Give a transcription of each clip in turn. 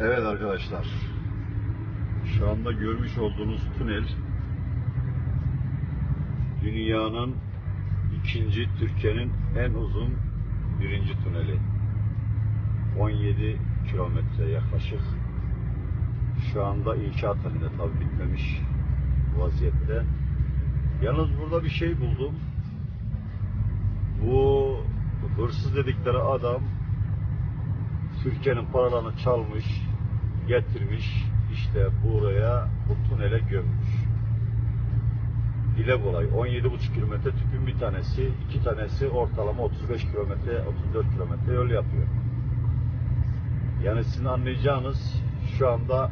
Evet arkadaşlar. Şu anda görmüş olduğunuz tünel dünyanın ikinci Türkiye'nin en uzun birinci tüneli. 17 kilometre yaklaşık. Şu anda inşaat halinde tabi bitmemiş vaziyette. Yalnız burada bir şey buldum. Bu hırsız dedikleri adam Türkiye'nin paralarını çalmış, getirmiş, işte buraya bu tünele gömmüş. Dile kolay. 17,5 kilometre tüpün bir tanesi, iki tanesi ortalama 35 kilometre, 34 kilometre yol yapıyor. Yani sizin anlayacağınız şu anda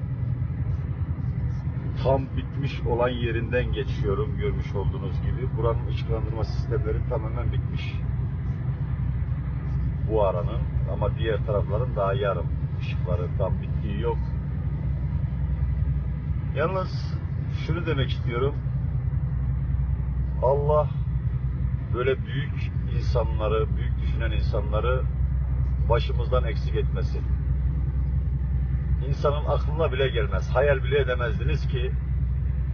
tam bitmiş olan yerinden geçiyorum görmüş olduğunuz gibi. Buranın ışıklandırma sistemleri tamamen bitmiş. Bu aranın ama diğer tarafların daha yarım. Işıkları tam bittiği yok. Yalnız şunu demek istiyorum. Allah böyle büyük insanları, büyük düşünen insanları başımızdan eksik etmesin. İnsanın aklına bile gelmez. Hayal bile edemezdiniz ki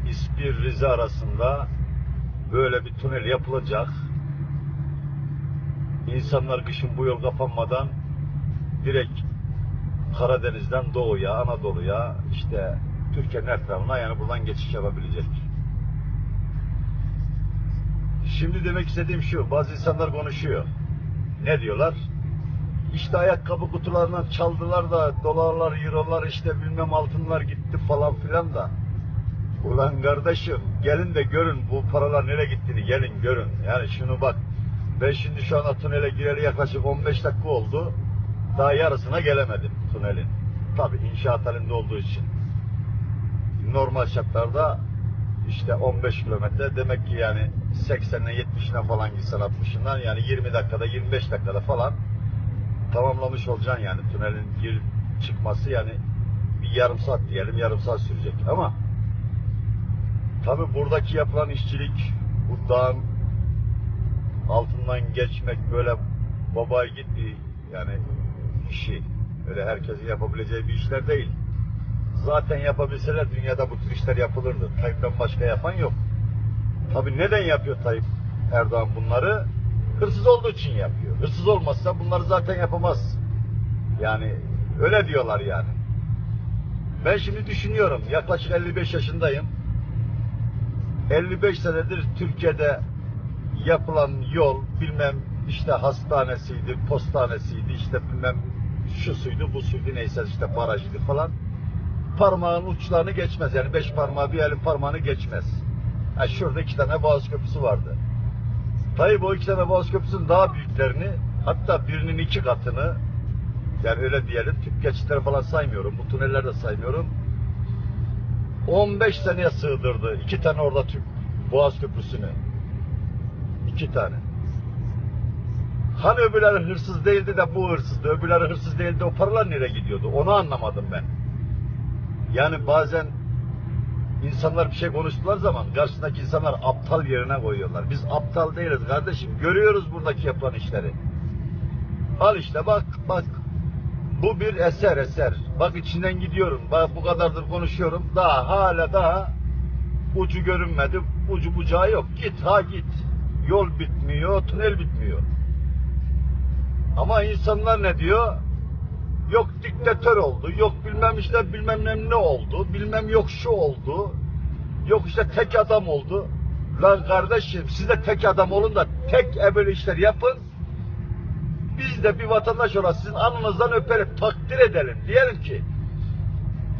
İspir Rize arasında böyle bir tünel yapılacak. İnsanlar kışın bu yol kapanmadan direkt Karadeniz'den doğuya, Anadolu'ya işte Türkiye'nin her tarafına yani buradan geçiş yapabilecek. Şimdi demek istediğim şu, bazı insanlar konuşuyor. Ne diyorlar? İşte ayakkabı kutularından çaldılar da dolarlar, eurolar işte bilmem altınlar gitti falan filan da. Ulan kardeşim gelin de görün bu paralar nereye gittiğini gelin görün. Yani şunu bak ben şimdi şu anda tünele gireli yaklaşık 15 dakika oldu. Daha yarısına gelemedim tünelin. Tabi inşaat halinde olduğu için. Normal şartlarda işte 15 kilometre demek ki yani 80'le 70'ine falan gitsen 60'ından yani 20 dakikada 25 dakikada falan tamamlamış olacaksın yani tünelin girip çıkması yani bir yarım saat diyelim yarım saat sürecek ama tabi buradaki yapılan işçilik bu dağın altından geçmek böyle babaya git bir yani işi öyle herkesin yapabileceği bir işler değil. Zaten yapabilseler dünyada bu tür işler yapılırdı. Tayyip'ten başka yapan yok. Tabi neden yapıyor Tayyip Erdoğan bunları? Hırsız olduğu için yapıyor. Hırsız olmazsa bunları zaten yapamaz. Yani öyle diyorlar yani. Ben şimdi düşünüyorum. Yaklaşık 55 yaşındayım. 55 senedir Türkiye'de yapılan yol bilmem işte hastanesiydi, postanesiydi, işte bilmem şu suydu, bu suydu neyse işte barajıydı falan. Parmağın uçlarını geçmez. Yani beş parmağı bir elin parmağını geçmez. Ha şurada iki tane Boğaz Köprüsü vardı. Tayyip o iki tane Boğaz Köprüsü'nün daha büyüklerini hatta birinin iki katını yani öyle diyelim tüp geçitleri falan saymıyorum. Bu tünelleri de saymıyorum. 15 seneye sığdırdı. iki tane orada tüp Boğaz Köprüsü'nü. İki tane. Hani öbürleri hırsız değildi de bu hırsızdı. Öbürleri hırsız değildi o paralar nereye gidiyordu? Onu anlamadım ben. Yani bazen insanlar bir şey konuştular zaman karşısındaki insanlar aptal yerine koyuyorlar. Biz aptal değiliz kardeşim. Görüyoruz buradaki yapılan işleri. Al işte bak bak. Bu bir eser eser. Bak içinden gidiyorum. Bak bu kadardır konuşuyorum. Daha hala daha ucu görünmedi. Ucu bucağı yok. Git ha git. Yol bitmiyor, tünel bitmiyor. Ama insanlar ne diyor? Yok diktatör oldu, yok bilmem işte bilmem ne, oldu, bilmem yok şu oldu, yok işte tek adam oldu. Lan kardeşim siz de tek adam olun da tek ebel işler yapın. Biz de bir vatandaş olarak sizin alnınızdan öperek takdir edelim. Diyelim ki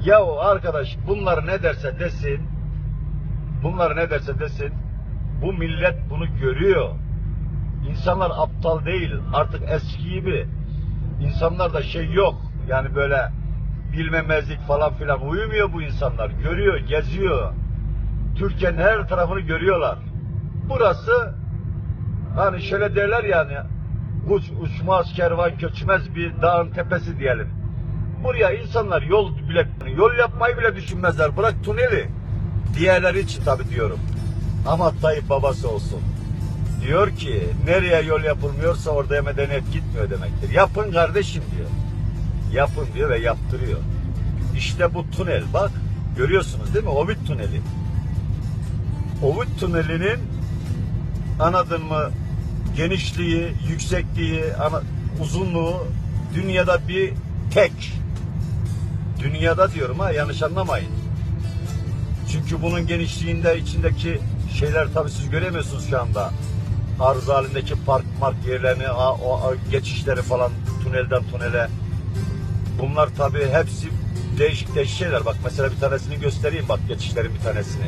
ya arkadaş bunları ne derse desin, bunları ne derse desin, bu millet bunu görüyor. İnsanlar aptal değil. Artık eski gibi. İnsanlarda şey yok. Yani böyle bilmemezlik falan filan uyumuyor bu insanlar. Görüyor, geziyor. Türkiye'nin her tarafını görüyorlar. Burası hani şöyle derler yani uç, uçmaz kervan göçmez bir dağın tepesi diyelim. Buraya insanlar yol bile yol yapmayı bile düşünmezler. Bırak tüneli. Diğerleri için tabii diyorum. Ama Tayyip babası olsun. Diyor ki nereye yol yapılmıyorsa oraya medeniyet gitmiyor demektir. Yapın kardeşim diyor. Yapın diyor ve yaptırıyor. İşte bu tünel bak görüyorsunuz değil mi? Ovid tüneli. Ovid tünelinin anladın mı genişliği, yüksekliği, ana, uzunluğu dünyada bir tek. Dünyada diyorum ha yanlış anlamayın. Çünkü bunun genişliğinde içindeki şeyler tabii siz göremiyorsunuz şu anda. Arıza halindeki park mark yerlerini, a- o a- geçişleri falan tünelden tünele. Bunlar tabii hepsi değişik değişik şeyler. Bak mesela bir tanesini göstereyim bak geçişlerin bir tanesini.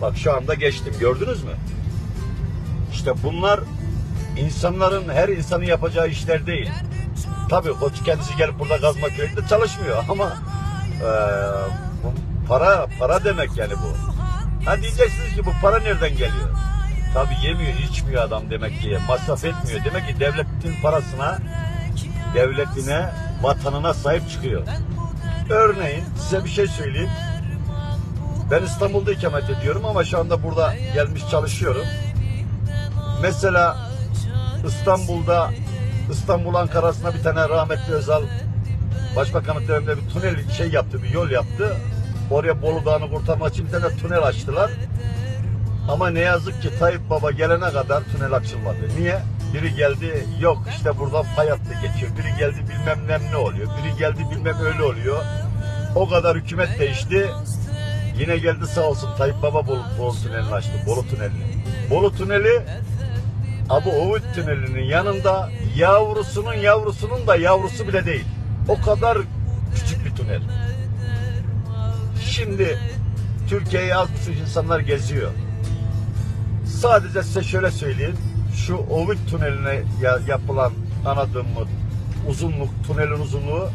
Bak şu anda geçtim gördünüz mü? İşte bunlar insanların her insanın yapacağı işler değil. Tabii koç kendisi gelip burada gazma köyünde çalışmıyor ama eee, bu para para demek yani bu. Ha diyeceksiniz ki bu para nereden geliyor? Tabii yemiyor, içmiyor adam demek ki. Masraf etmiyor. Demek ki devletin parasına, devletine, vatanına sahip çıkıyor. Örneğin size bir şey söyleyeyim. Ben İstanbul'da ikamet ediyorum ama şu anda burada gelmiş çalışıyorum. Mesela İstanbul'da İstanbul Ankara arasında bir tane rahmetli Özal Başbakanlık döneminde bir tünel şey yaptı, bir yol yaptı. Oraya Bolu Dağı'nı kurtarmak için bir tane tünel açtılar. Ama ne yazık ki Tayyip Baba gelene kadar tünel açılmadı. Niye? Biri geldi yok işte burada fay hattı geçiyor. Biri geldi bilmem ne ne oluyor. Biri geldi bilmem öyle oluyor. O kadar hükümet değişti. Yine geldi sağ olsun Tayyip Baba Bolu, Bolu tünelini açtı. Bolu tünelini. Bolu tüneli Abu Oğuz tünelinin yanında yavrusunun yavrusunun da yavrusu bile değil. O kadar küçük bir tünel. Şimdi Türkiye'yi az insanlar geziyor. Sadece size şöyle söyleyeyim. Şu Ovid tüneline ya- yapılan anladığım uzunluk, tünelin uzunluğu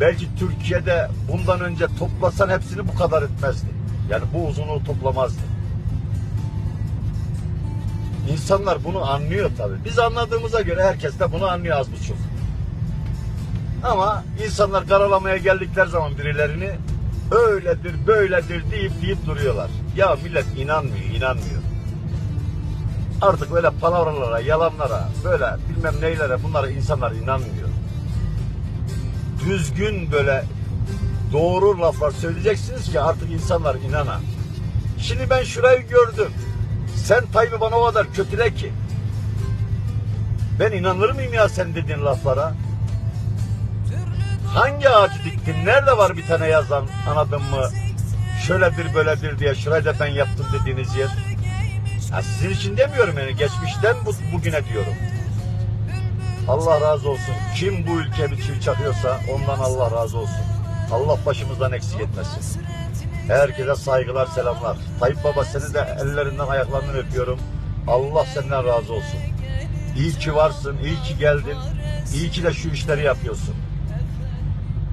belki Türkiye'de bundan önce toplasan hepsini bu kadar etmezdi. Yani bu uzunluğu toplamazdı. İnsanlar bunu anlıyor tabii. Biz anladığımıza göre herkes de bunu anlıyor az buçuk. Ama insanlar karalamaya geldikleri zaman birilerini öyledir, böyledir deyip deyip duruyorlar. Ya millet inanmıyor, inanmıyor. Artık böyle palavralara, yalanlara, böyle bilmem neylere bunlara insanlar inanmıyor. Düzgün böyle doğru laflar söyleyeceksiniz ki artık insanlar inana. Şimdi ben şurayı gördüm. Sen Tayyip'i bana o kadar kötüle ki. Ben inanır mıyım ya sen dediğin laflara? Hangi ağacı diktin? Nerede var bir tane yazan anladın mı? Şöyledir böyledir diye şurayı da ben yaptım dediğiniz yer. Ha, sizin için demiyorum yani geçmişten bu, bugüne diyorum. Allah razı olsun. Kim bu ülke bir çivi çakıyorsa ondan Allah razı olsun. Allah başımızdan eksik etmesin. Herkese saygılar, selamlar. Tayyip Baba seni de ellerinden ayaklarından öpüyorum. Allah senden razı olsun. İyi ki varsın, iyi ki geldin. İyi ki de şu işleri yapıyorsun.